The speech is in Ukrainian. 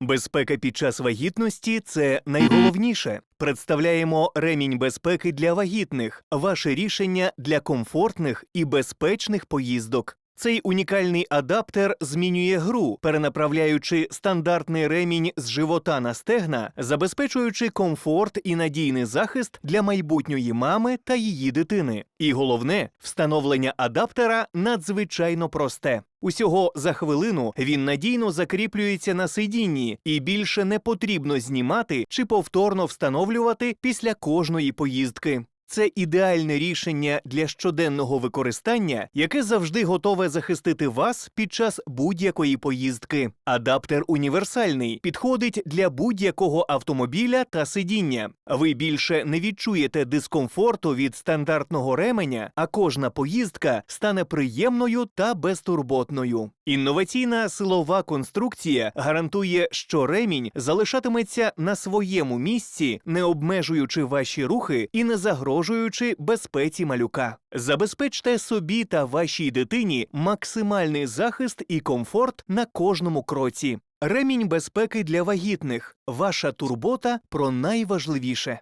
Безпека під час вагітності це найголовніше. Представляємо ремінь безпеки для вагітних, ваше рішення для комфортних і безпечних поїздок. Цей унікальний адаптер змінює гру, перенаправляючи стандартний ремінь з живота на стегна, забезпечуючи комфорт і надійний захист для майбутньої мами та її дитини. І головне, встановлення адаптера надзвичайно просте. Усього за хвилину він надійно закріплюється на сидінні і більше не потрібно знімати чи повторно встановлювати після кожної поїздки. Це ідеальне рішення для щоденного використання, яке завжди готове захистити вас під час будь-якої поїздки. Адаптер універсальний, підходить для будь-якого автомобіля та сидіння. Ви більше не відчуєте дискомфорту від стандартного ременя, а кожна поїздка стане приємною та безтурботною. Інноваційна силова конструкція гарантує, що ремінь залишатиметься на своєму місці, не обмежуючи ваші рухи і не загрожуючи безпеці малюка. Забезпечте собі та вашій дитині максимальний захист і комфорт на кожному кроці. Ремінь безпеки для вагітних. Ваша турбота про найважливіше.